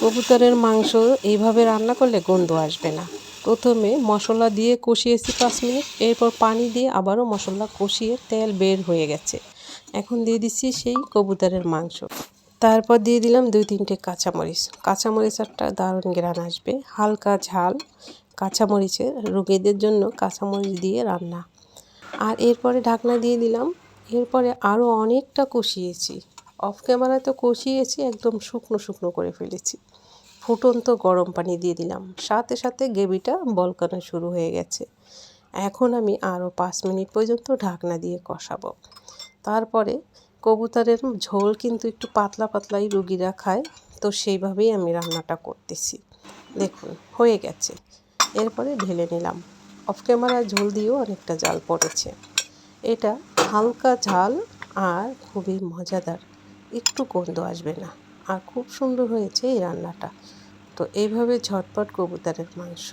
কবুতরের মাংস এইভাবে রান্না করলে গন্ধ আসবে না। প্রথমে মশলা দিয়ে কষিয়েছি পাঁচ মিনিট, এরপর পানি দিয়ে আবারও মশলা কষিয়ে তেল বের হয়ে গেছে। এখন দিয়ে দিচ্ছি সেই কবুতরের মাংস। তারপর দিয়ে দিলাম দুই তিনটে কাঁচামরিচ। কাঁচামরিচ একটা দারুণ গ্রান আসবে। হালকা ঝাল কাঁচামরিচের রোগীদের জন্য কাঁচামরিচ দিয়ে রান্না। আর এরপরে ঢাকনা দিয়ে দিলাম। এরপরে আরও অনেকটা কষিয়েছি। অফ ক্যামেরায় তো কষিয়েছি, একদম শুকনো শুকনো করে ফেলেছি। ফুটন্ত গরম পানি দিয়ে দিলাম। সাথে সাথে গ্রেভিটা বলকানো শুরু হয়ে গেছে। এখন আমি আরও পাঁচ মিনিট পর্যন্ত ঢাকনা দিয়ে কষাবো। তারপরে কবুতরের ঝোল কিন্তু একটু পাতলা পাতলাই রুগীরা খায়, তো সেইভাবেই আমি রান্নাটা করতেছি। দেখুন, হয়ে গেছে। এরপরে ঢেলে নিলাম। অফ ক্যামেরায় ঝোল দিয়েও অনেকটা জাল পড়েছে। এটা হালকা ঝাল আর খুবই মজাদার। একটু গন্ধ আসবে না। আর খুব সুন্দর হয়েছে এই রান্নাটা। তো এইভাবে ঝটপট কবুতরের মাংস।